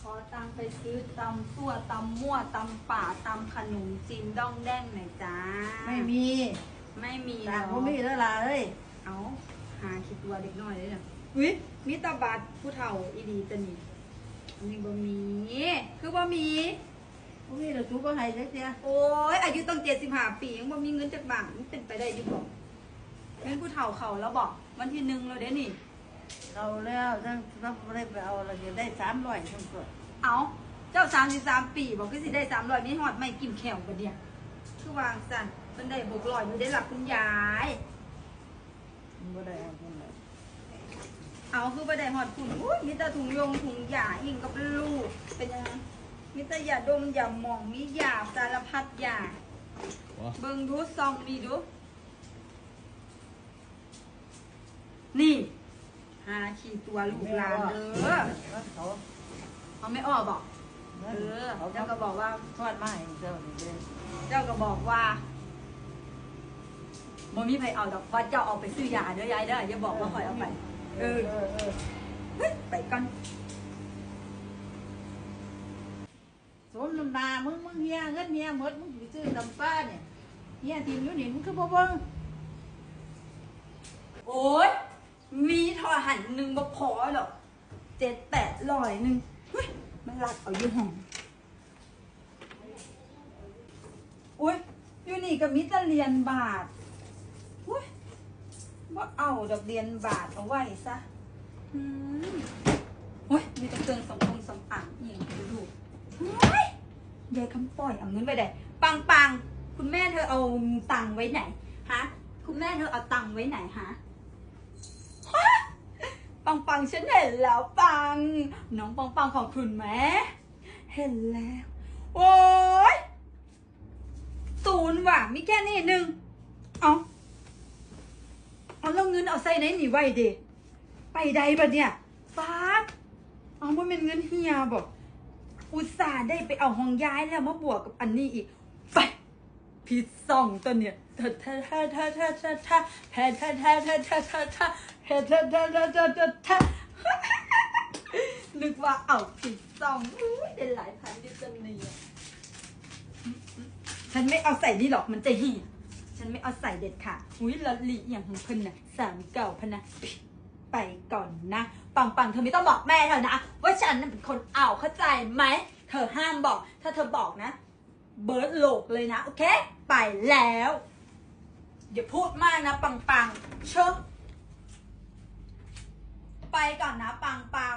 ขอตังค์ไปซื้อตำซั่วตำมั่วตำป่าตำขนมจีนด้องแดงหน่อยจ้าไม่มีไม่มีต่างเนาะบ่มีแล้วล่ะเอ้ยเอาหาคิดตัวเด็กน้อยเลยเนี่ยอุ้ยมีแตาบาดผู้เฒ่าอีดีตะนี่อันนี้บ่มีคือบ่มีบ่มีแล้วจูบ่ให้จักเสียโอ้ยอายุต้องเจ็ดสิบห้าปียังบ่มีเงินจากบาทมันเป็นไปได้อยู่บ่เงินผู้เฒ่าเขาแล้วบอกวันที่หนึ่งแล้วเด้นี่ เอาแล้วจังรับบ่ได้ไปเอาแล้วจะได้300ทั้งตัวเอาเจ้าสามสิบสามปีบอกคือสิได้สามร้อยนี่หอดไม่กินแขวกันเดียคือวางสั่นมันได้บกลอยอยู่ได้หลักคุณยายมันบ่ได้เอาจังได๋เอาคือบ่ได้หอดถุงอุ้ยมีแต่ถุงยงถุงยาหิงกับลูกเป็นยังไงมีแต่ยาดมยาหมองมียาสารพัดยาวะเบิ่งดูซองมีดูนี่ หาขี่ตัวลูกหลานเด้อว่าเขาเอาไม่ออกบอกเออเขาเจ้าก็บอกว่าทอดมาให้เจ้านี่เด้อเจ้าก็บอกว่าบ่มีใครเอาดอกว่าเจ้าเอาไปซื้อยาเด้อยายเด้ออย่าบอกว่าคอยเอาไป เออเออเออเฮ้ยไปกันสมน้ำหน้ามึงมึงเฮียเงินเฮียหมดมึงสิซื้อน้ำปลาเนี่ยเฮียทีมอยู่นี่มึงคือบ่เบิ่งโอ้ย มีทอหันหนึ่งบ่พอหรอกเจ็ดแปดร้อยหนึ่งเฮ้ยมันรักเอาอยู่ห้องโอ้ยอยู่นี่ก็มีแต่เหรียญบาทโอ้ยว่าเอาดอกเรียญบาทเอาไว้ซะอืมโอ้ยมีแต่เครื่องสำองสำอางอีกดูดูโอ้ยยายคำปล่อยเอาเงินไปไหนปังปังคุณแม่เธอเอาตังค์ไว้ไหนฮะคุณแม่เธอเอาตังค์ไว้ไหนฮะ ปังปังฉันเห็นแล้วปัง น้องปังปังของคุณแม่เห็นแล้ว โอ้ยศูนย์ว่ะมีแค่นี้หนึ่งเอาเอาแล้วเงินเอาใส่ไหนหนีไว้เดไปใดบัดเนี่ยฟาดเอาว่าเป็นเงินเฮียบอกอุตส่าห์ได้ไปเอาห้องย้ายแล้วมาบวกกับอันนี้อีก พิษส่องตัวเนี่ยท่าท่าท่าท่าท่าท่าท่าแพ้ท่าท่าท่าท่าท่าท่าแพ้ท่าท่าท่าท่าท่าท่านึกว่าเอาผิดซองอุ้ยได้หลายพันดิจังเลยฉันไม่เอาใส่นี่หรอกมันจะหีฉันไม่เอาใส่เด็ดค่ะอุ้ยลอลีอย่างของเพิ่นนะสามเก่าพนะไปก่อนนะ ปังปังเธอไม่ต้องบอกแม่เธอนะ ว่าฉันเป็นคนเอาเข้าใจไหม เธอห้ามบอก ถ้าเธอบอกนะ เบิร์ดโลกเลยนะ โอเค ไปแล้วอย่าพูดมากนะ ปังปังเชอไปก่อนนะ ปังปัง